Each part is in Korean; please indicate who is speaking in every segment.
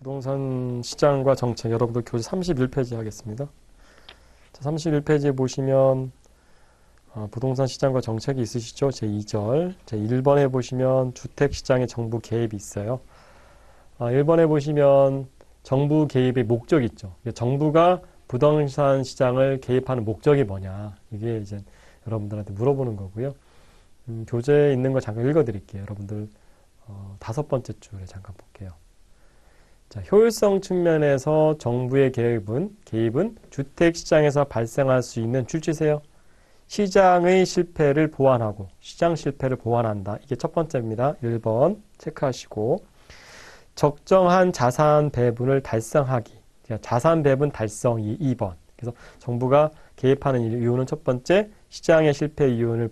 Speaker 1: 부동산 시장과 정책 여러분들 교재 31페이지 하겠습니다. 자, 31페이지에 보시면 어, 부동산 시장과 정책이 있으시죠? 제 2절. 제 1번에 보시면 주택 시장의 정부 개입이 있어요. 아, 1번에 보시면 정부 개입의 목적이 있죠. 정부가 부동산 시장을 개입하는 목적이 뭐냐. 이게 이제 여러분들한테 물어보는 거고요. 음, 교재에 있는 거 잠깐 읽어드릴게요. 여러분들 어, 다섯 번째 줄에 잠깐 볼게요. 자, 효율성 측면에서 정부의 개입은, 개입은 주택 시장에서 발생할 수 있는 줄치세요. 시장의 실패를 보완하고 시장 실패를 보완한다. 이게 첫 번째입니다. 1번 체크하시고 적정한 자산 배분을 달성하기. 자산 배분 달성이 2번. 그래서 정부가 개입하는 이유는 첫 번째 시장의 실패 이유를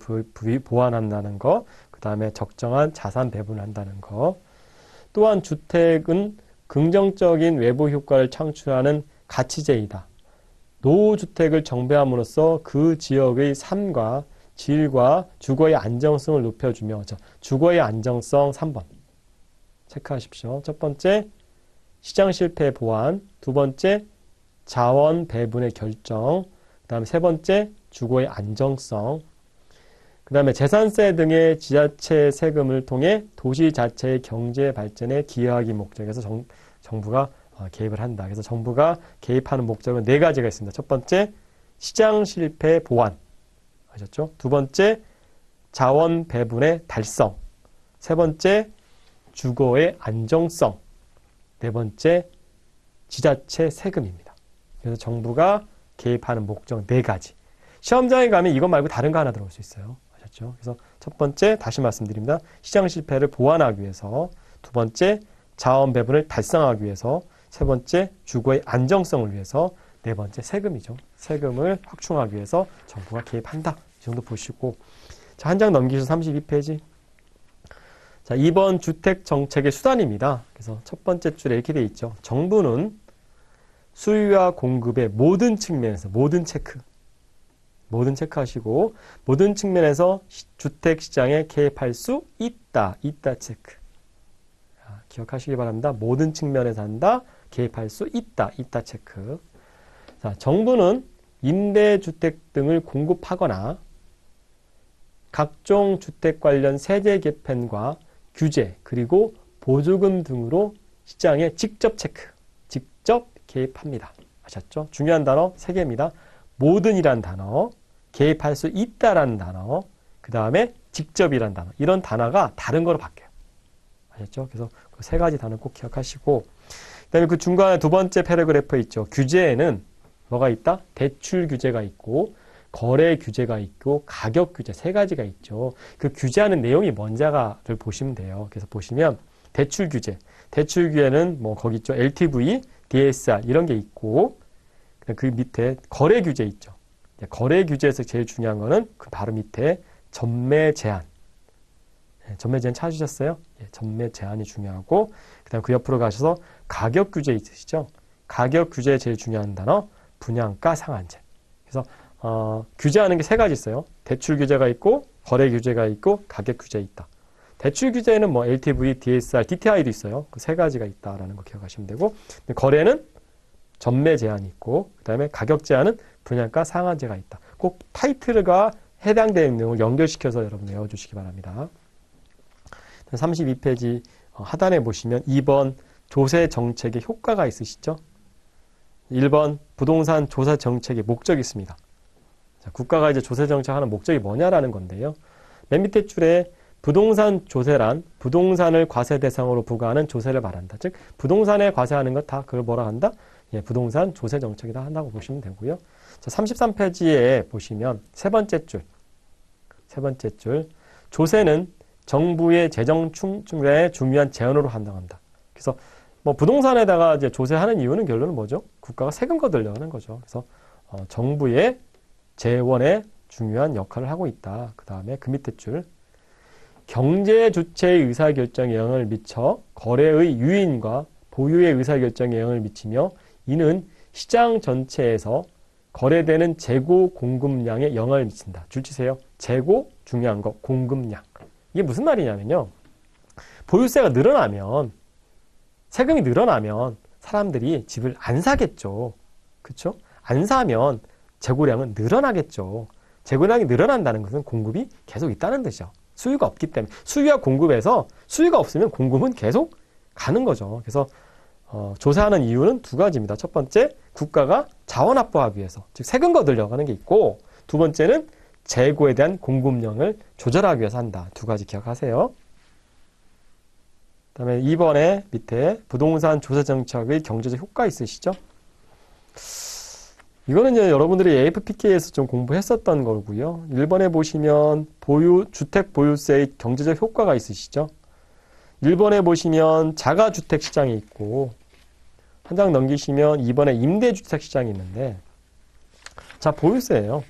Speaker 1: 보완한다는 거. 그 다음에 적정한 자산 배분을 한다는 거. 또한 주택은 긍정적인 외부 효과를 창출하는 가치제이다. 노후주택을 정비함으로써 그 지역의 삶과 질과 주거의 안정성을 높여주며 주거의 안정성 3번 체크하십시오. 첫 번째 시장 실패 보완, 두 번째 자원 배분의 결정, 그 다음에 세 번째 주거의 안정성, 그 다음에 재산세 등의 지자체 세금을 통해 도시 자체의 경제 발전에 기여하기 목적에서 정, 정부가 어, 개입을 한다. 그래서 정부가 개입하는 목적은 네 가지가 있습니다. 첫 번째, 시장 실패 보완. 아셨죠? 두 번째, 자원 배분의 달성. 세 번째, 주거의 안정성. 네 번째, 지자체 세금입니다. 그래서 정부가 개입하는 목적 네 가지. 시험장에 가면 이것 말고 다른 거 하나 들어올 수 있어요. 아셨죠? 그래서 첫 번째, 다시 말씀드립니다. 시장 실패를 보완하기 위해서. 두 번째, 자원 배분을 달성하기 위해서. 세 번째, 주거의 안정성을 위해서. 네 번째, 세금이죠. 세금을 확충하기 위해서 정부가 개입한다. 이 정도 보시고. 자, 한 장 넘기셔서 32페이지. 자, 2번 주택 정책의 수단입니다. 그래서 첫 번째 줄에 이렇게 돼 있죠. 정부는 수요와 공급의 모든 측면에서 모든 체크 모든 체크하시고 모든 측면에서 주택 시장에 개입할 수 있다. 있다 체크. 기억하시기 바랍니다. 모든 측면에서 한다. 개입할 수 있다. 있다 체크. 자, 정부는 임대주택 등을 공급하거나 각종 주택 관련 세제 개편과 규제 그리고 보조금 등으로 시장에 직접 체크, 직접 개입합니다. 아셨죠? 중요한 단어 세 개입니다. 모든이란 단어, 개입할 수 있다라는 단어, 그 다음에 직접이란 단어. 이런 단어가 다른 거로 바뀌어요. 아셨죠? 그래서 그 세 가지 단어 꼭 기억하시고 그다음에 그 중간에 두 번째 패러그래프 있죠. 규제에는 뭐가 있다? 대출 규제가 있고 거래 규제가 있고 가격 규제 세 가지가 있죠. 그 규제하는 내용이 뭔지를 보시면 돼요. 그래서 보시면 대출 규제, 대출 규제는 뭐 거기 있죠. LTV, DSR 이런 게 있고 그 밑에 거래 규제 있죠. 거래 규제에서 제일 중요한 거는 그 바로 밑에 전매 제한. 예, 전매 제한 찾으셨어요? 예, 전매 제한이 중요하고 그다음 그 옆으로 가셔서 가격 규제 있으시죠? 가격 규제에 제일 중요한 단어 분양가 상한제. 그래서 어, 규제하는 게 세 가지 있어요. 대출 규제가 있고 거래 규제가 있고 가격 규제 있다. 대출 규제는 뭐 LTV, DSR, DTI도 있어요. 그 세 가지가 있다라는 거 기억하시면 되고 거래는 전매 제한이 있고 그 다음에 가격 제한은 분양가 상한제가 있다. 꼭 타이틀과 해당되는 내용을 연결시켜서 여러분 외워주시기 바랍니다. 32페이지 어, 하단에 보시면 2번 조세 정책의 효과가 있으시죠? 1번 부동산 조사 정책의 목적이 있습니다. 자, 국가가 이제 조세 정책 하는 목적이 뭐냐라는 건데요. 맨 밑에 줄에 부동산 조세란 부동산을 과세 대상으로 부과하는 조세를 말한다. 즉 부동산에 과세하는 것 다 그걸 뭐라 한다? 예, 부동산 조세 정책이다 한다고 보시면 되고요. 자, 33페이지에 보시면 세 번째 줄. 세 번째 줄. 조세는 정부의 재정 충출에 중요한 재원으로 한다한다. 그래서 뭐 부동산에다가 이제 조세하는 이유는 결론은 뭐죠? 국가가 세금 거들려 하는 거죠. 그래서 어, 정부의 재원에 중요한 역할을 하고 있다. 그 다음에 그 밑에 줄. 경제 주체의 의사결정에 영향을 미쳐 거래의 유인과 보유의 의사결정에 영향을 미치며 이는 시장 전체에서 거래되는 재고 공급량에 영향을 미친다. 줄 치세요. 재고 중요한 거 공급량. 이게 무슨 말이냐면요. 보유세가 늘어나면 세금이 늘어나면 사람들이 집을 안 사겠죠. 그렇죠? 안 사면 재고량은 늘어나겠죠. 재고량이 늘어난다는 것은 공급이 계속 있다는 뜻이죠. 수요가 없기 때문에 수요와 공급에서 수요가 없으면 공급은 계속 가는 거죠. 그래서 어, 조사하는 이유는 두 가지입니다. 첫 번째, 국가가 자원 확보하기 위해서, 즉 세금 거들려고 하는 게 있고, 두 번째는 재고에 대한 공급량을 조절하기 위해서 한다. 두 가지 기억하세요. 그다음에 2번에 밑에 부동산 조세 정책의 경제적 효과 있으시죠? 이거는 이제 여러분들이 AFPK에서 좀 공부했었던 거고요. 1번에 보시면 보유 주택 보유세의 경제적 효과가 있으시죠? 1번에 보시면 자가주택 시장이 있고 한 장 넘기시면 2번에 임대주택 시장이 있는데 자 보유세예요.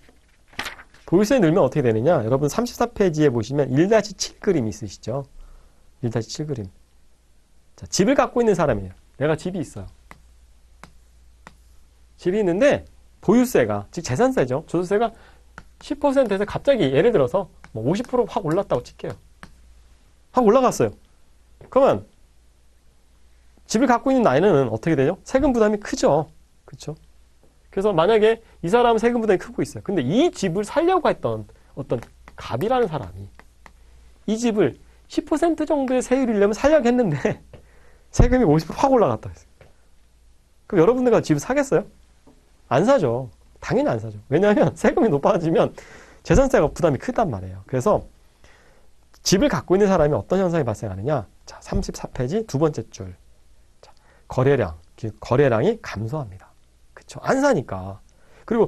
Speaker 1: 보유세 늘면 어떻게 되느냐? 여러분 34페이지에 보시면 1-7 그림 있으시죠? 1-7 그림. 자, 집을 갖고 있는 사람이에요. 내가 집이 있어요. 집이 있는데 보유세가 즉 재산세죠. 조세가 10%에서 갑자기 예를 들어서 뭐 50%확 올랐다고 칠게요. 확 올라갔어요. 그러면 집을 갖고 있는 나이는 어떻게 되죠? 세금 부담이 크죠. 그렇죠? 그래서 만약에 이 사람은 세금 부담이 크고 있어요. 근데 이 집을 살려고 했던 어떤 갑이라는 사람이 이 집을 10% 정도의 세율을 내면 살려고 했는데 세금이 50%확 올라갔다. 그럼 여러분들과 집을 사겠어요? 안 사죠. 당연히 안 사죠. 왜냐하면 세금이 높아지면 재산세가 부담이 크단 말이에요. 그래서 집을 갖고 있는 사람이 어떤 현상이 발생하느냐? 자, 34페이지 두 번째 줄. 자, 거래량, 거래량이 감소합니다. 그쵸? 안 사니까. 그리고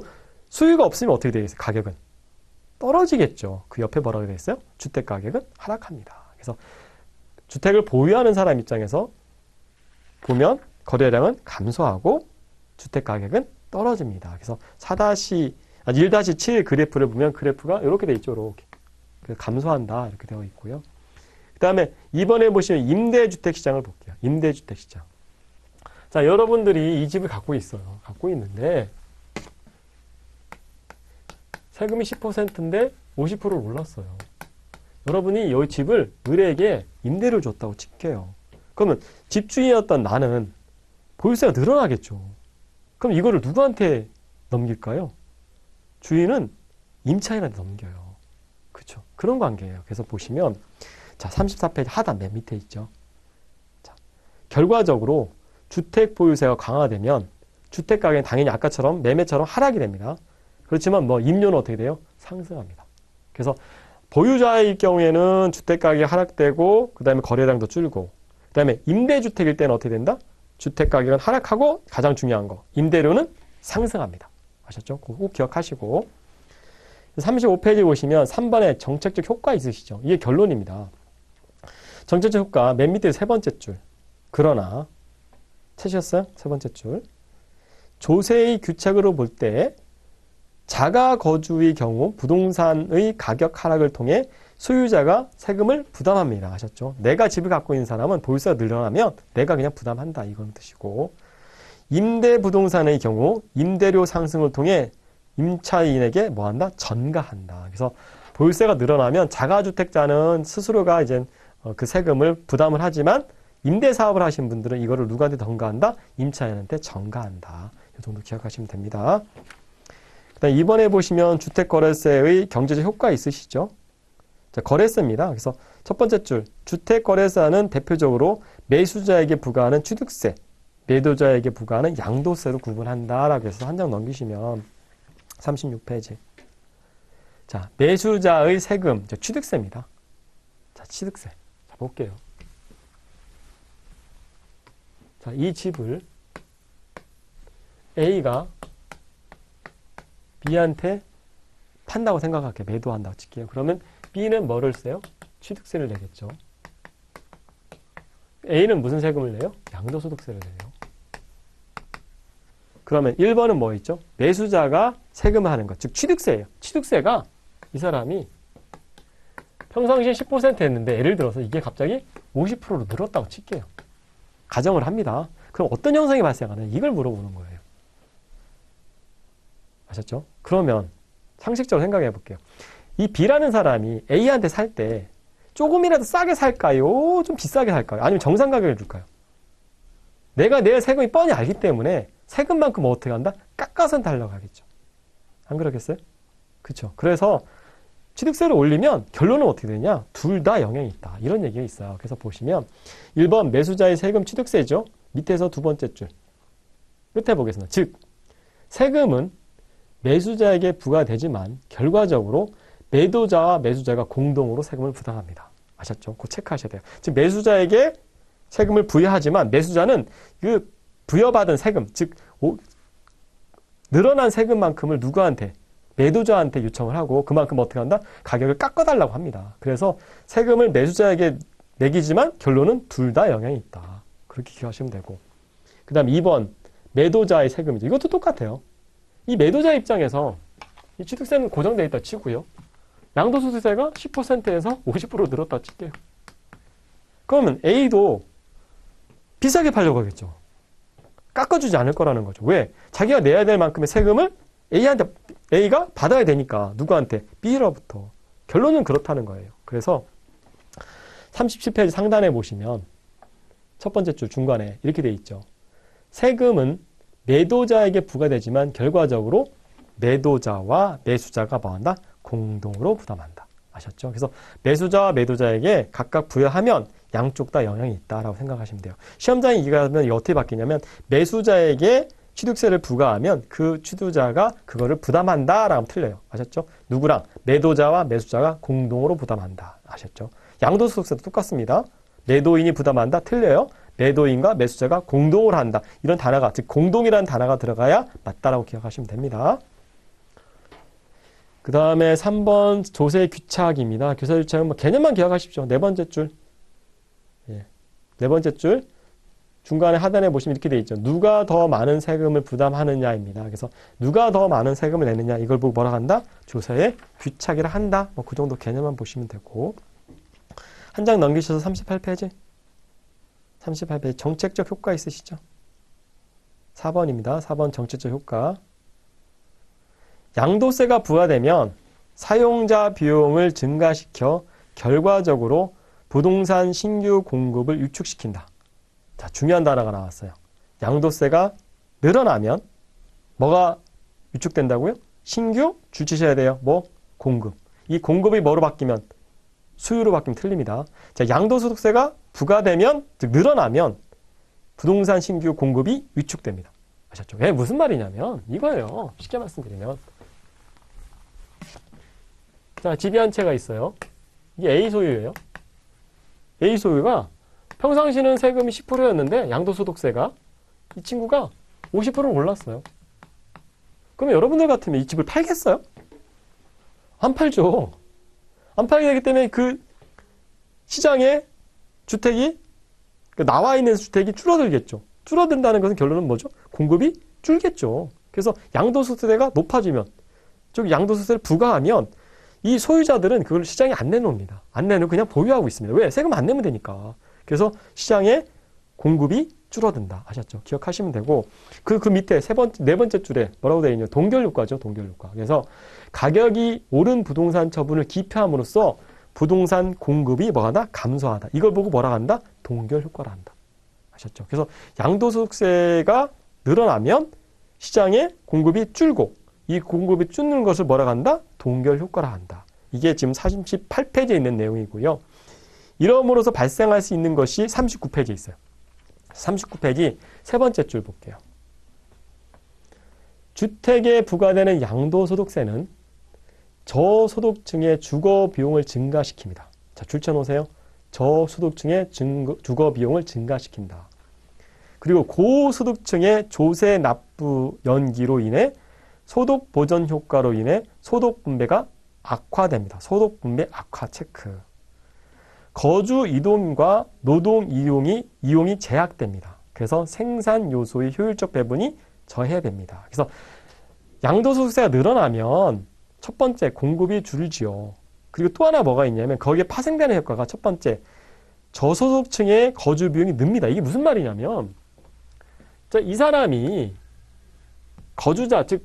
Speaker 1: 수요가 없으면 어떻게 되겠어요? 가격은 떨어지겠죠. 그 옆에 뭐라고 되어 있어요? 주택 가격은 하락합니다. 그래서 주택을 보유하는 사람 입장에서 보면 거래량은 감소하고 주택 가격은 떨어집니다. 그래서 4 아니 1-7 그래프를 보면 그래프가 이렇게 돼 있죠. 이렇게. 감소한다 이렇게 되어 있고요. 그 다음에 이번에 보시면 임대주택 시장을 볼게요. 임대주택 시장. 자, 여러분들이 이 집을 갖고 있어요. 갖고 있는데 세금이 10%인데 50%를 올랐어요. 여러분이 이 집을 을에게 임대를 줬다고 칠게요. 그러면 집주인이었던 나는 보유세가 늘어나겠죠. 그럼 이거를 누구한테 넘길까요? 주인은 임차인한테 넘겨요. 그렇죠. 그런 관계예요. 그래서 보시면 자, 34페이지 하단 맨 밑에 있죠. 자, 결과적으로 주택 보유세가 강화되면 주택 가격은 당연히 아까처럼 매매처럼 하락이 됩니다. 그렇지만 뭐 임료는 어떻게 돼요? 상승합니다. 그래서 보유자일 경우에는 주택 가격이 하락되고 그다음에 거래량도 줄고 그다음에 임대주택일 때는 어떻게 된다? 주택 가격은 하락하고 가장 중요한 거 임대료는 상승합니다. 아셨죠? 꼭 기억하시고 35페이지 보시면 3번에 정책적 효과 있으시죠? 이게 결론입니다. 정책적 효과 맨 밑에 세 번째 줄. 그러나 채셨어요? 세 번째 줄. 조세의 규칙으로 볼 때 자가 거주의 경우 부동산의 가격 하락을 통해 소유자가 세금을 부담합니다. 아셨죠? 내가 집을 갖고 있는 사람은 보유세가 늘어나면 내가 그냥 부담한다. 이건 뜻이고 임대 부동산의 경우 임대료 상승을 통해 임차인에게 뭐한다? 전가한다. 그래서 보유세가 늘어나면 자가주택자는 스스로가 이제 어, 그 세금을 부담을 하지만 임대 사업을 하신 분들은 이거를 누구한테 전가한다? 임차인한테 전가한다. 이 정도 기억하시면 됩니다. 그다음 이번에 보시면 주택거래세의 경제적 효과 있으시죠? 자, 거래세입니다. 그래서 첫 번째 줄 주택거래세는 대표적으로 매수자에게 부과하는 취득세, 매도자에게 부과하는 양도세로 구분한다라고 해서 한 장 넘기시면 36페이지. 자, 매수자의 세금, 취득세입니다. 자, 취득세. 자, 볼게요. 자, 이 집을 A가 B한테 판다고 생각할게요. 매도한다고 칠게요. 그러면 B는 뭐를 써요? 취득세를 내겠죠. A는 무슨 세금을 내요? 양도소득세를 내요. 그러면 1번은 뭐 있죠? 매수자가 세금을 하는 것, 즉 취득세예요. 취득세가 이 사람이 평상시에 10% 했는데 예를 들어서 이게 갑자기 50%로 늘었다고 칠게요. 가정을 합니다. 그럼 어떤 현상이 발생하냐? 이걸 물어보는 거예요. 아셨죠? 그러면 상식적으로 생각해 볼게요. 이 B라는 사람이 A한테 살 때 조금이라도 싸게 살까요? 좀 비싸게 살까요? 아니면 정상 가격을 줄까요? 내가 내 세금이 뻔히 알기 때문에 세금만큼 어떻게 한다? 깎아서 달라고 하겠죠. 안 그러겠어요? 그렇죠. 그래서 취득세를 올리면 결론은 어떻게 되냐? 둘 다 영향이 있다. 이런 얘기가 있어요. 그래서 보시면 1번 매수자의 세금 취득세죠. 밑에서 두 번째 줄. 끝에 보겠습니다. 즉 세금은 매수자에게 부과되지만 결과적으로 매도자와 매수자가 공동으로 세금을 부담합니다. 아셨죠? 그 체크하셔야 돼요. 즉 매수자에게 세금을 부여하지만 매수자는 그 부여받은 세금, 즉 오, 늘어난 세금만큼을 누구한테 매도자한테 요청을 하고 그만큼 어떻게 한다? 가격을 깎아달라고 합니다. 그래서 세금을 매수자에게 매기지만 결론은 둘 다 영향이 있다. 그렇게 기억하시면 되고. 그 다음 2번 매도자의 세금이죠. 이것도 똑같아요. 이 매도자 입장에서 이 취득세는 고정되어 있다 치고요. 양도소득세가 10%에서 50% 늘었다 칠게요. 그러면 A도 비싸게 팔려고 하겠죠. 깎아주지 않을 거라는 거죠. 왜? 자기가 내야 될 만큼의 세금을 A한테, A가 받아야 되니까. 누구한테? B로부터. 결론은 그렇다는 거예요. 그래서 37페이지 상단에 보시면 첫 번째 줄 중간에 이렇게 돼 있죠. 세금은 매도자에게 부과되지만 결과적으로 매도자와 매수자가 뭐한다? 공동으로 부담한다. 아셨죠? 그래서 매수자와 매도자에게 각각 부여하면 양쪽 다 영향이 있다라고 생각하시면 돼요. 시험장에 이게 가면 이게 어떻게 바뀌냐면 매수자에게 취득세를 부과하면 그 취득자가 그거를 부담한다 라고 틀려요. 아셨죠? 누구랑 매도자와 매수자가 공동으로 부담한다. 아셨죠? 양도소득세도 똑같습니다. 매도인이 부담한다 틀려요. 매도인과 매수자가 공동을 한다. 이런 단어가 즉 공동이라는 단어가 들어가야 맞다라고 기억하시면 됩니다. 그 다음에 3번 조세 규착입니다. 교세 규착은 뭐 개념만 기억하십시오. 네 번째 줄. 예. 네 번째 줄. 중간에 하단에 보시면 이렇게 돼 있죠. 누가 더 많은 세금을 부담하느냐입니다. 그래서 누가 더 많은 세금을 내느냐 이걸 보고 뭐라 한다? 조세에 규착이라 한다. 뭐 그 정도 개념만 보시면 되고. 한 장 넘기셔서 38페이지. 38페이지 정책적 효과 있으시죠? 4번입니다. 4번 정책적 효과. 양도세가 부과되면 사용자 비용을 증가시켜 결과적으로 부동산 신규 공급을 위축시킨다. 자, 중요한 단어가 나왔어요. 양도세가 늘어나면 뭐가 위축된다고요? 신규 주치셔야 돼요. 뭐? 공급. 이 공급이 뭐로 바뀌면 수요로 바뀌면 틀립니다. 자, 양도소득세가 부과되면 즉 늘어나면 부동산 신규 공급이 위축됩니다. 아셨죠? 왜 무슨 말이냐면 이거예요. 쉽게 말씀드리면 자, 집이 한 채가 있어요. 이게 A 소유예요. A 소유가 평상시는 세금이 10%였는데 양도소득세가 이 친구가 50%로 올랐어요. 그러면 여러분들 같으면 이 집을 팔겠어요? 안 팔죠. 안 팔게 되기 때문에 그 시장에 주택이 그 나와 있는 주택이 줄어들겠죠. 줄어든다는 것은 결론은 뭐죠? 공급이 줄겠죠. 그래서 양도소득세가 높아지면 즉 양도소득세를 부과하면 이 소유자들은 그걸 시장에 안 내놓습니다. 안 내놓고 그냥 보유하고 있습니다. 왜? 세금 안 내면 되니까. 그래서 시장에 공급이 줄어든다. 아셨죠? 기억하시면 되고 그, 그 밑에 세 번째, 네 번째 줄에 뭐라고 되어 있냐? 동결효과죠. 동결효과. 그래서 가격이 오른 부동산 처분을 기표함으로써 부동산 공급이 뭐하다? 감소하다. 이걸 보고 뭐라 한다? 동결효과라 한다. 아셨죠? 그래서 양도소득세가 늘어나면 시장에 공급이 줄고 이 공급이 줄는 것을 뭐라 한다? 동결효과라 한다. 이게 지금 48페이지에 있는 내용이고요. 이러므로서 발생할 수 있는 것이 39페이지에 있어요. 39페이지 세 번째 줄 볼게요. 주택에 부과되는 양도소득세는 저소득층의 주거 비용을 증가시킵니다. 자, 줄쳐 놓으세요. 저소득층의 주거 비용을 증가시킨다. 그리고 고소득층의 조세 납부 연기로 인해 소득 보전 효과로 인해 소득 분배가 악화됩니다. 소득 분배 악화 체크. 거주 이동과 노동 이용이 이용이 제약됩니다. 그래서 생산 요소의 효율적 배분이 저해됩니다. 그래서 양도소득세가 늘어나면 첫 번째 공급이 줄지요. 그리고 또 하나 뭐가 있냐면 거기에 파생되는 효과가 첫 번째 저소득층의 거주 비용이 늡니다. 이게 무슨 말이냐면 이 사람이 거주자 즉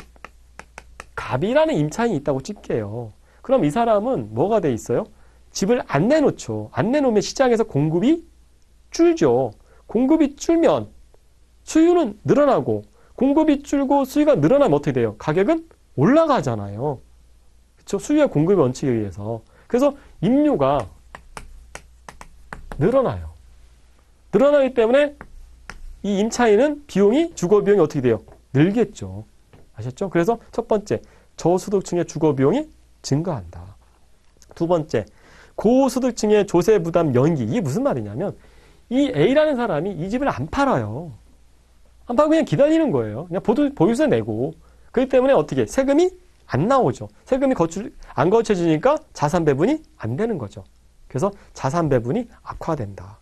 Speaker 1: 갑이라는 임차인이 있다고 찝게요. 그럼 이 사람은 뭐가 돼 있어요? 집을 안 내놓죠. 안 내놓으면 시장에서 공급이 줄죠. 공급이 줄면 수요는 늘어나고 공급이 줄고 수요가 늘어나면 어떻게 돼요? 가격은 올라가잖아요. 그렇죠? 수요와 공급의 원칙에 의해서. 그래서 임류가 늘어나요. 늘어나기 때문에 이 임차인은 비용이 주거 비용이 어떻게 돼요? 늘겠죠. 아셨죠? 그래서 첫 번째 저소득층의 주거 비용이 증가한다. 두 번째 고소득층의 조세 부담 연기. 이게 무슨 말이냐면 이 A라는 사람이 이 집을 안 팔아요. 안 팔고 그냥 기다리는 거예요. 그냥 보도, 보유세 내고. 그렇기 때문에 어떻게 세금이 안 나오죠. 세금이 거출 안 거쳐지니까 자산 배분이 안 되는 거죠. 그래서 자산 배분이 악화된다.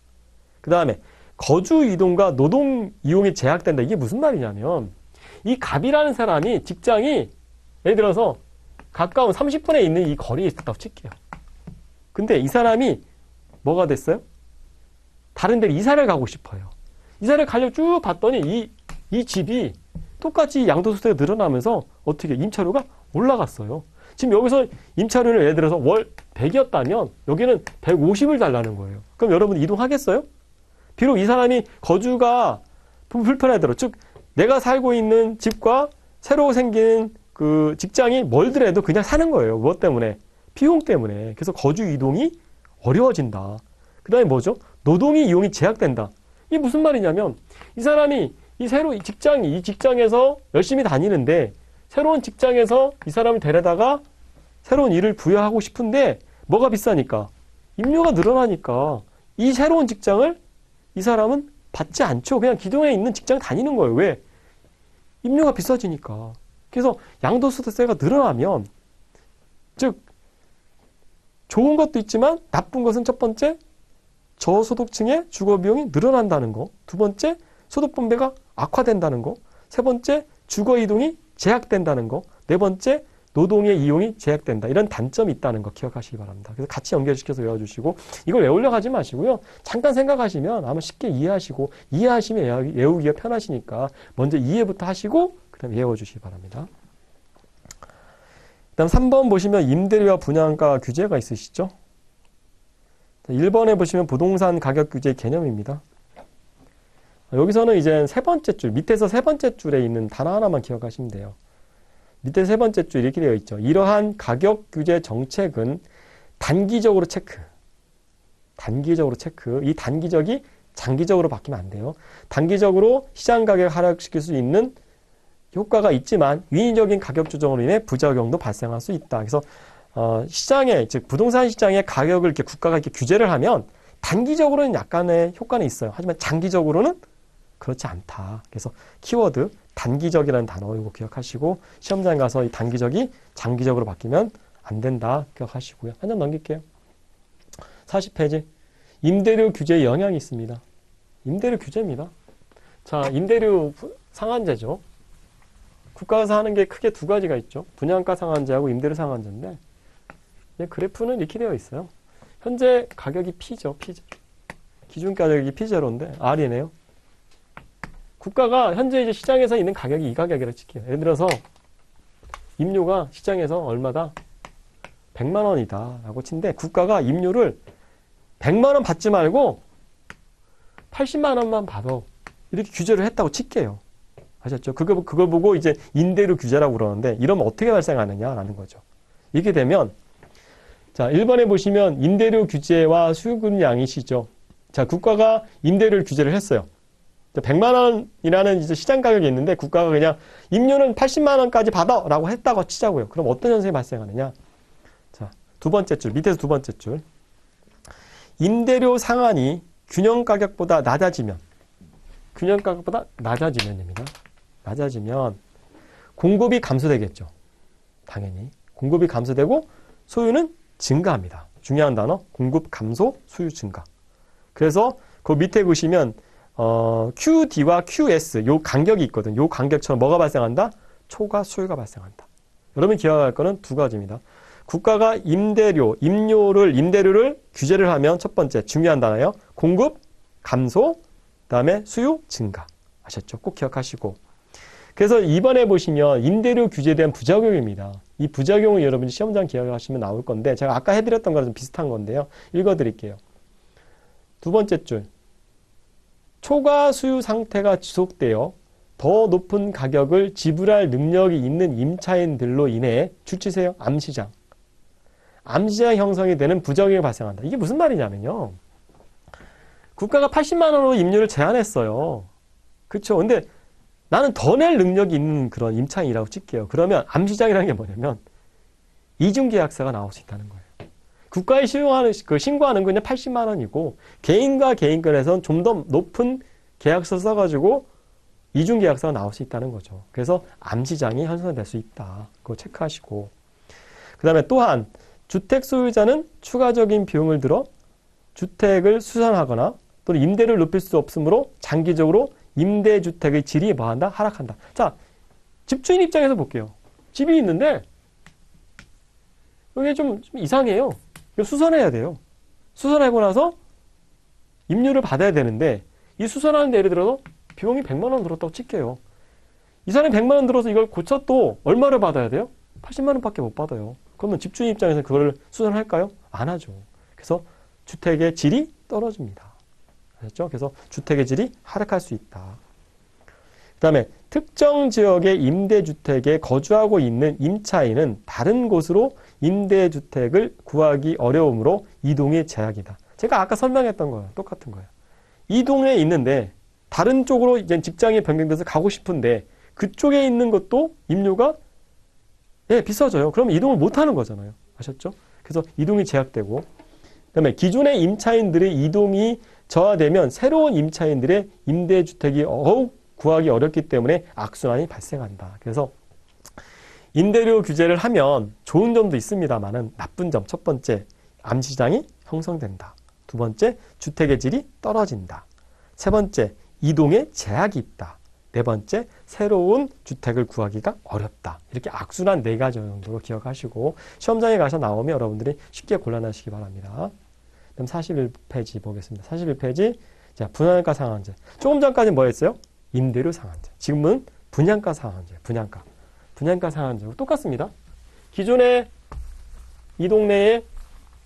Speaker 1: 그 다음에 거주 이동과 노동 이용이 제약된다. 이게 무슨 말이냐면 이 갑이라는 사람이 직장이 예를 들어서 가까운 30분에 있는 이 거리에 있었다고 칠게요. 근데 이 사람이 뭐가 됐어요? 다른 데로 이사를 가고 싶어요. 이사를 가려고 쭉 봤더니 이, 이 집이 똑같이 양도소득가 늘어나면서 어떻게 임차료가 올라갔어요. 지금 여기서 임차료를 예를 들어서 월 100이었다면 여기는 150을 달라는 거예요. 그럼 여러분 이동하겠어요? 비록 이 사람이 거주가 불편하더라도 즉 내가 살고 있는 집과 새로 생기는 그 직장이 멀더라도 그냥 사는 거예요. 무엇 때문에? 비용 때문에. 그래서 거주 이동이 어려워진다. 그 다음에 뭐죠? 노동이 이용이 제약된다. 이게 무슨 말이냐면 이 사람이 이 새로 이 직장이 이 직장에서 열심히 다니는데 새로운 직장에서 이 사람을 데려다가 새로운 일을 부여하고 싶은데 뭐가 비싸니까 임료가 늘어나니까 이 새로운 직장을 이 사람은 받지 않죠. 그냥 기존에 있는 직장 다니는 거예요. 왜? 임료가 비싸지니까. 그래서 양도소득세가 늘어나면 즉 좋은 것도 있지만 나쁜 것은 첫 번째 저소득층의 주거 비용이 늘어난다는 거. 두 번째 소득 분배가 악화된다는 거. 세 번째 주거 이동이 제약된다는 거. 네 번째 노동의 이용이 제약된다. 이런 단점이 있다는 거 기억하시기 바랍니다. 그래서 같이 연결시켜서 외워주시고 이걸 외우려 하지 마시고요. 잠깐 생각하시면 아마 쉽게 이해하시고 이해하시면 외우기가 편하시니까 먼저 이해부터 하시고 그다음 외워주시기 바랍니다. 그다음 3번 보시면 임대료와 분양가 규제가 있으시죠? 1번에 보시면 부동산 가격 규제 개념입니다. 여기서는 이제 세 번째 줄, 밑에서 세 번째 줄에 있는 단어 하나만 기억하시면 돼요. 밑에 세 번째 줄 이렇게 되어 있죠. 이러한 가격 규제 정책은 단기적으로 체크. 단기적으로 체크. 이 단기적이 장기적으로 바뀌면 안 돼요. 단기적으로 시장 가격 하락시킬 수 있는 효과가 있지만 위인적인 가격 조정으로 인해 부작용도 발생할 수 있다. 그래서 어, 시장에 즉 부동산 시장의 가격을 이렇게 국가가 이렇게 규제를 하면 단기적으로는 약간의 효과는 있어요. 하지만 장기적으로는 그렇지 않다. 그래서 키워드 단기적이라는 단어 이거 기억하시고 시험장에 가서 이 단기적이 장기적으로 바뀌면 안 된다 기억하시고요. 한 점 넘길게요. 40페이지. 임대료 규제에 영향이 있습니다. 임대료 규제입니다. 자, 임대료 상한제죠. 국가에서 하는 게 크게 두 가지가 있죠. 분양가 상한제하고 임대료 상한제인데 그래프는 이렇게 되어 있어요. 현재 가격이 P죠. P. 기준 가격이 P0인데 R이네요. 국가가 현재 이제 시장에서 있는 가격이 이 가격이라 칠게요. 예를 들어서 임료가 시장에서 얼마다? 100만 원이다 라고 친데 국가가 임료를 100만 원 받지 말고 80만 원만 받아. 이렇게 규제를 했다고 칠게요. 아셨죠? 그거, 그걸 보고 이제 인대료 규제라고 그러는데 이러면 어떻게 발생하느냐라는 거죠. 이렇게 되면 자, 1번에 보시면 임대료 규제와 수요금 양이시죠. 자, 국가가 임대료를 규제를 했어요. 100만 원이라는 이제 시장 가격이 있는데 국가가 그냥 임료는 80만 원까지 받아라고 했다고 치자고요. 그럼 어떤 현상이 발생하느냐? 자, 두 번째 줄 밑에서 두 번째 줄 임대료 상한이 균형 가격보다 낮아지면 균형 가격보다 낮아지면입니다. 낮아지면 공급이 감소되겠죠. 당연히 공급이 감소되고 소유는 증가합니다. 중요한 단어 공급 감소, 소유 증가. 그래서 그 밑에 보시면 어, QD와 QS 요 간격이 있거든. 요 간격처럼 뭐가 발생한다? 초과 수요가 발생한다. 여러분 기억할 거는 두 가지입니다. 국가가 임대료, 임료를 임대료를 규제를 하면 첫 번째 중요한 단어예요. 공급 감소, 그다음에 수요 증가. 아셨죠? 꼭 기억하시고. 그래서 이번에 보시면 임대료 규제에 대한 부작용입니다. 이 부작용을 여러분이 시험장 기억하시면 나올 건데 제가 아까 해드렸던 거랑 좀 비슷한 건데요. 읽어드릴게요. 두 번째 줄. 초과 수요 상태가 지속되어 더 높은 가격을 지불할 능력이 있는 임차인들로 인해 주치세요 암시장. 암시장 형성이 되는 부정이 발생한다. 이게 무슨 말이냐면요. 국가가 80만 원으로 임료를 제한했어요. 그렇죠. 근데 나는 더 낼 능력이 있는 그런 임차인이라고 칠게요. 그러면 암시장이라는 게 뭐냐면 이중계약서가 나올 수 있다는 거예요. 국가에 신고하는, 그 신고하는 건 그냥 80만 원이고 개인과 개인 간에서는 좀더 높은 계약서 써가지고 이중 계약서가 나올 수 있다는 거죠. 그래서 암시장이 형성될 수 있다. 그거 체크하시고. 그 다음에 또한 주택 소유자는 추가적인 비용을 들어 주택을 수선하거나 또는 임대를 높일 수 없으므로 장기적으로 임대주택의 질이 뭐한다? 하락한다. 자, 집주인 입장에서 볼게요. 집이 있는데 이게 좀, 좀 이상해요. 이거 수선해야 돼요. 수선하고 나서 임료를 받아야 되는데 이 수선하는데 예를 들어서 비용이 100만 원 들었다고 칠게요. 이 사람이 100만 원 들어서 이걸 고쳐도 얼마를 받아야 돼요? 80만 원밖에 못 받아요. 그러면 집주인 입장에서 그거를 수선할까요? 안 하죠. 그래서 주택의 질이 떨어집니다. 아셨죠? 그래서 주택의 질이 하락할 수 있다. 그 다음에 특정 지역의 임대주택에 거주하고 있는 임차인은 다른 곳으로 임대주택을 구하기 어려우므로 이동의 제약이다. 제가 아까 설명했던 거예요. 똑같은 거예요. 이동에 있는데 다른 쪽으로 이제 직장이 변경돼서 가고 싶은데 그쪽에 있는 것도 임료가 예, 비싸져요. 그러면 이동을 못 하는 거잖아요. 아셨죠? 그래서 이동이 제약되고 그다음에 기존의 임차인들의 이동이 저하되면 새로운 임차인들의 임대주택이 어욱 구하기 어렵기 때문에 악순환이 발생한다. 그래서 임대료 규제를 하면 좋은 점도 있습니다만은 나쁜 점 첫 번째 암시장이 형성된다. 두 번째 주택의 질이 떨어진다. 세 번째 이동에 제약이 있다. 네 번째 새로운 주택을 구하기가 어렵다. 이렇게 악순환 네 가지 정도로 기억하시고 시험장에 가서 나오면 여러분들이 쉽게 골라내시기 바랍니다. 그럼 41페이지 보겠습니다. 41페이지 자 분양가 상한제. 조금 전까지 뭐 했어요? 임대료 상한제. 지금은 분양가 상한제. 분양가. 분양가 상한제. 똑같습니다. 기존에 이 동네의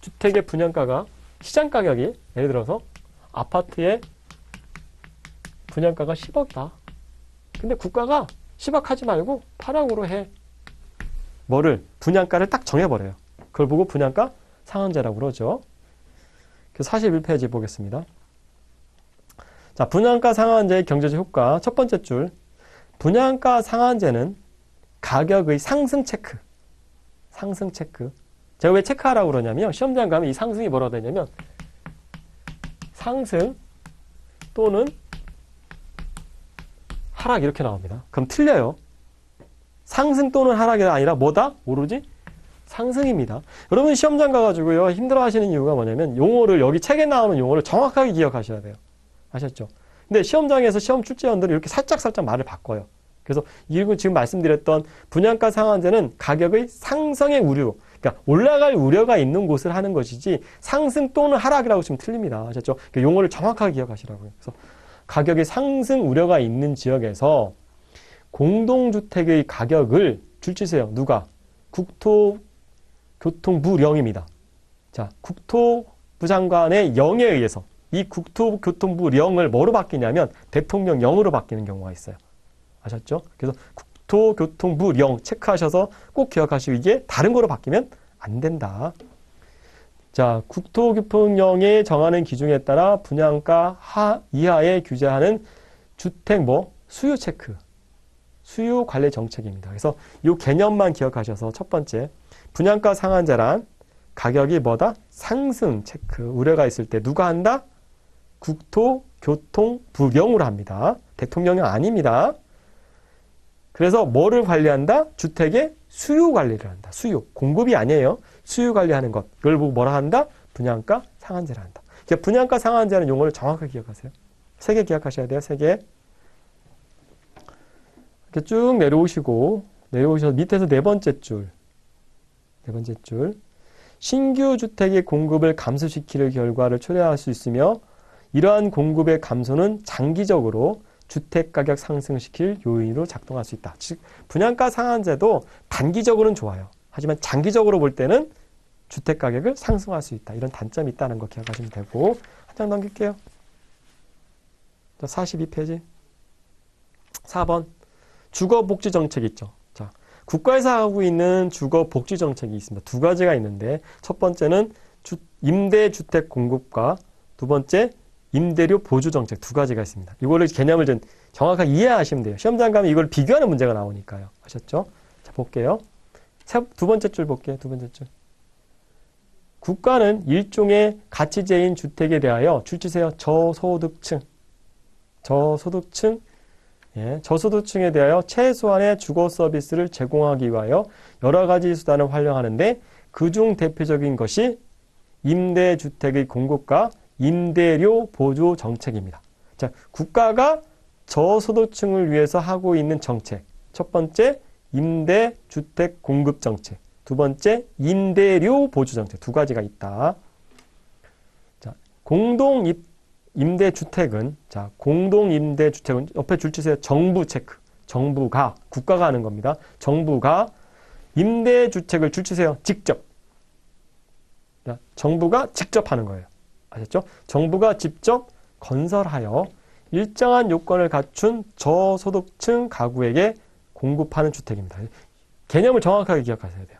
Speaker 1: 주택의 분양가가 시장 가격이 예를 들어서 아파트의 분양가가 10억이다. 근데 국가가 10억 하지 말고 8억으로 해. 뭐를? 분양가를 딱 정해버려요. 그걸 보고 분양가 상한제라고 그러죠. 그래서 41페이지 보겠습니다. 자, 분양가 상한제의 경제적 효과. 첫 번째 줄. 분양가 상한제는 가격의 상승 체크. 상승 체크. 제가 왜 체크하라고 그러냐면, 시험장 가면 이 상승이 뭐라고 되냐면, 상승 또는 하락 이렇게 나옵니다. 그럼 틀려요. 상승 또는 하락이 아니라 뭐다? 오로지 상승입니다. 여러분 시험장 가가지고요 힘들어 하시는 이유가 뭐냐면 용어를 여기 책에 나오는 용어를 정확하게 기억하셔야 돼요. 아셨죠? 근데 시험장에서 시험 출제원들이 이렇게 살짝살짝 말을 바꿔요. 그래서 이건 지금 말씀드렸던 분양가 상한제는 가격의 상승의 우려, 그러니까 올라갈 우려가 있는 곳을 하는 것이지 상승 또는 하락이라고 지금 틀립니다. 아셨죠? 그러니까 용어를 정확하게 기억하시라고요. 그래서 가격의 상승 우려가 있는 지역에서 공동주택의 가격을 줄치세요. 누가? 국토 교통부령입니다. 자, 국토부 장관의 영에 의해서 이 국토교통부령을 뭐로 바뀌냐면 대통령령으로 바뀌는 경우가 있어요. 아셨죠? 그래서 국토교통부령 체크하셔서 꼭 기억하시고 이게 다른 거로 바뀌면 안 된다. 자, 국토교통령에 정하는 기준에 따라 분양가 하 이하에 규제하는 주택 뭐 수요 체크, 수요 관리 정책입니다. 그래서 이 개념만 기억하셔서 첫 번째 분양가 상한제란 가격이 뭐다? 상승 체크 우려가 있을 때 누가 한다? 국토 교통부령으로 합니다. 대통령이 아닙니다. 그래서 뭐를 관리한다? 주택의 수요 관리를 한다. 수요. 공급이 아니에요. 수요 관리하는 것. 그걸 보고 뭐라 한다? 분양가 상한제를 한다. 그러니까 분양가 상한제는 용어를 정확하게 기억하세요. 세 개 기억하셔야 돼요. 세 개. 이렇게 쭉 내려오시고 내려오셔서 밑에서 네 번째 줄. 네 번째 줄. 신규 주택의 공급을 감소시키는 결과를 초래할 수 있으며 이러한 공급의 감소는 장기적으로 주택 가격 상승시킬 요인으로 작동할 수 있다. 즉 분양가 상한제도 단기적으로는 좋아요. 하지만 장기적으로 볼 때는 주택 가격을 상승할 수 있다. 이런 단점이 있다는 거 기억하시면 되고 한 장 넘길게요. 자, 42페이지. 4번. 주거 복지 정책 있죠. 자, 국가에서 하고 있는 주거 복지 정책이 있습니다. 두 가지가 있는데 첫 번째는 주, 임대 주택 공급과 두 번째 임대료 보조 정책 두 가지가 있습니다. 이거를 개념을 좀 정확하게 이해하시면 돼요. 시험장 가면 이걸 비교하는 문제가 나오니까요. 아셨죠? 자, 볼게요. 세, 두 번째 줄 볼게요. 두 번째 줄. 국가는 일종의 가치제인 주택에 대하여 줄치세요. 저소득층. 저소득층. 예, 저소득층에 대하여 최소한의 주거 서비스를 제공하기 위하여 여러 가지 수단을 활용하는데 그중 대표적인 것이 임대주택의 공급과 임대료 보조 정책입니다. 자, 국가가 저소득층을 위해서 하고 있는 정책. 첫 번째, 임대주택 공급 정책. 두 번째, 임대료 보조 정책. 두 가지가 있다. 자, 공동 입- 임대주택은, 자, 공동 임대주택은 옆에 줄치세요. 정부 체크. 정부가, 국가가 하는 겁니다. 정부가 임대주택을 줄치세요. 직접. 자, 정부가 직접 하는 거예요. 아셨죠? 정부가 직접 건설하여 일정한 요건을 갖춘 저소득층 가구에게 공급하는 주택입니다. 개념을 정확하게 기억하셔야 돼요.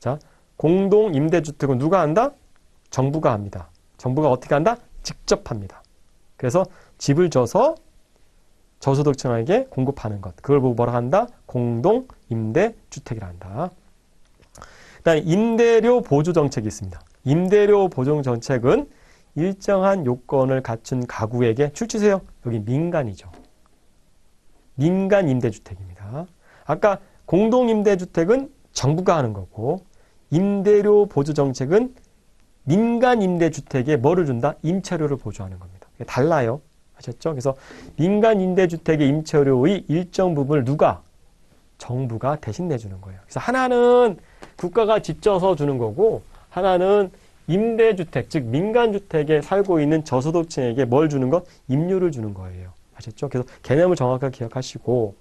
Speaker 1: 자, 공동 임대주택은 누가 한다? 정부가 합니다. 정부가 어떻게 한다? 직접 합니다. 그래서 집을 줘서 저소득층에게 공급하는 것. 그걸 보고 뭐라 한다? 공동 임대 주택이라 한다. 그다음에 임대료 보조 정책이 있습니다. 임대료 보조 정책은 일정한 요건을 갖춘 가구에게 출치세요. 여기 민간이죠. 민간 임대주택입니다. 아까 공동 임대주택은 정부가 하는 거고 임대료 보조 정책은 민간 임대주택에 뭐를 준다? 임차료를 보조하는 겁니다. 달라요. 아셨죠? 그래서 민간 임대주택의 임차료의 일정 부분을 누가? 정부가 대신 내주는 거예요. 그래서 하나는 국가가 집져서 주는 거고 하나는 임대주택, 즉 민간주택에 살고 있는 저소득층에게 뭘 주는 것? 임료를 주는 거예요. 아셨죠? 그래서 개념을 정확하게 기억하시고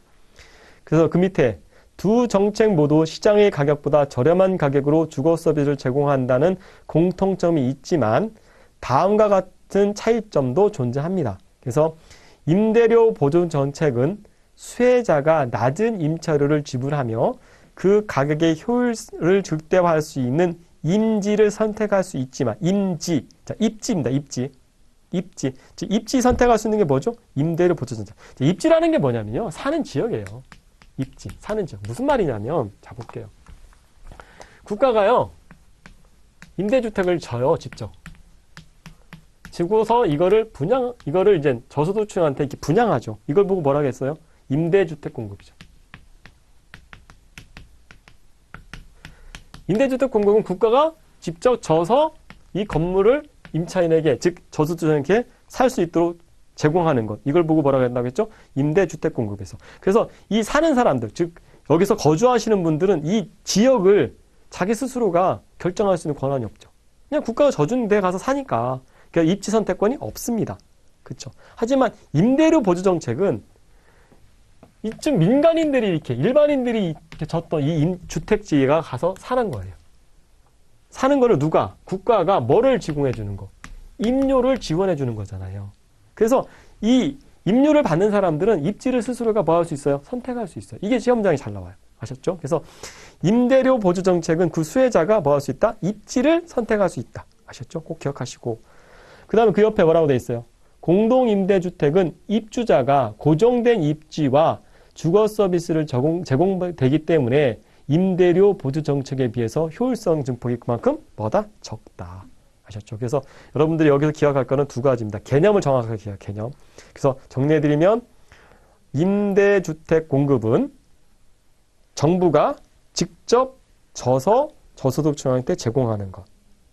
Speaker 1: 그래서 그 밑에 두 정책 모두 시장의 가격보다 저렴한 가격으로 주거 서비스를 제공한다는 공통점이 있지만 다음과 같은 차이점도 존재합니다. 그래서 임대료 보존 정책은 수혜자가 낮은 임차료를 지불하며 그 가격의 효율을 극대화할 수 있는 임지를 선택할 수 있지만 임지, 자 입지입니다. 입지, 입지, 즉 입지 선택할 수 있는 게 뭐죠? 임대료 보조 정책. 자, 입지라는 게 뭐냐면요, 사는 지역이에요. 입지, 사는 지역. 무슨 말이냐면, 자 볼게요. 국가가요 임대주택을 져요, 직접. 지고서 이거를 분양, 이거를 이제 저소득층한테 이렇게 분양하죠. 이걸 보고 뭐라 했어요? 임대주택 공급이죠. 임대주택 공급은 국가가 직접 져서 이 건물을 임차인에게, 즉 저소득층에게 살 수 있도록 제공하는 것. 이걸 보고 뭐라고 한다고 했죠? 임대주택 공급에서. 그래서 이 사는 사람들, 즉 여기서 거주하시는 분들은 이 지역을 자기 스스로가 결정할 수 있는 권한이 없죠. 그냥 국가가 져준 데 가서 사니까. 그러니까 입지 선택권이 없습니다. 그렇죠. 하지만 임대료 보조 정책은 이쯤 민간인들이 이렇게 일반인들이 이렇게 졌던 이 임- 주택지가 가서 사는 거예요. 사는 거를 누가 국가가 뭐를 제공해 주는 거? 임료를 지원해 주는 거잖아요. 그래서 이 임료를 받는 사람들은 입지를 스스로가 뭐 할 수 있어요? 선택할 수 있어요. 이게 시험장에 잘 나와요. 아셨죠? 그래서 임대료 보조 정책은 그 수혜자가 뭐 할 수 있다? 입지를 선택할 수 있다. 아셨죠? 꼭 기억하시고. 그 다음에 그 옆에 뭐라고 돼 있어요? 공동임대주택은 입주자가 고정된 입지와 주거 서비스를 제공, 제공되기 때문에 임대료 보조 정책에 비해서 효율성 증폭이 그만큼 뭐다? 적다. 아셨죠? 그래서 여러분들이 여기서 기억할 거는 두 가지입니다. 개념을 정확하게 기억, 개념. 그래서 정리해드리면 임대주택 공급은 정부가 직접 져서 저소득층한테 제공하는 것.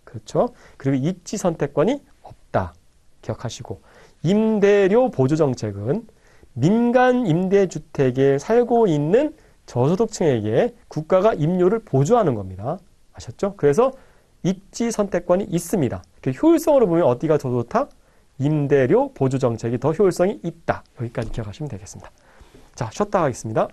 Speaker 1: 그렇죠? 그리고 입지 선택권이 없다. 기억하시고 임대료 보조 정책은 민간 임대주택에 살고 있는 저소득층에게 국가가 임료를 보조하는 겁니다. 아셨죠? 그래서 입지 선택권이 있습니다. 그 효율성으로 보면 어디가 더 좋다? 임대료 보조 정책이 더 효율성이 있다. 여기까지 기억하시면 되겠습니다. 자, 쉬었다 가겠습니다.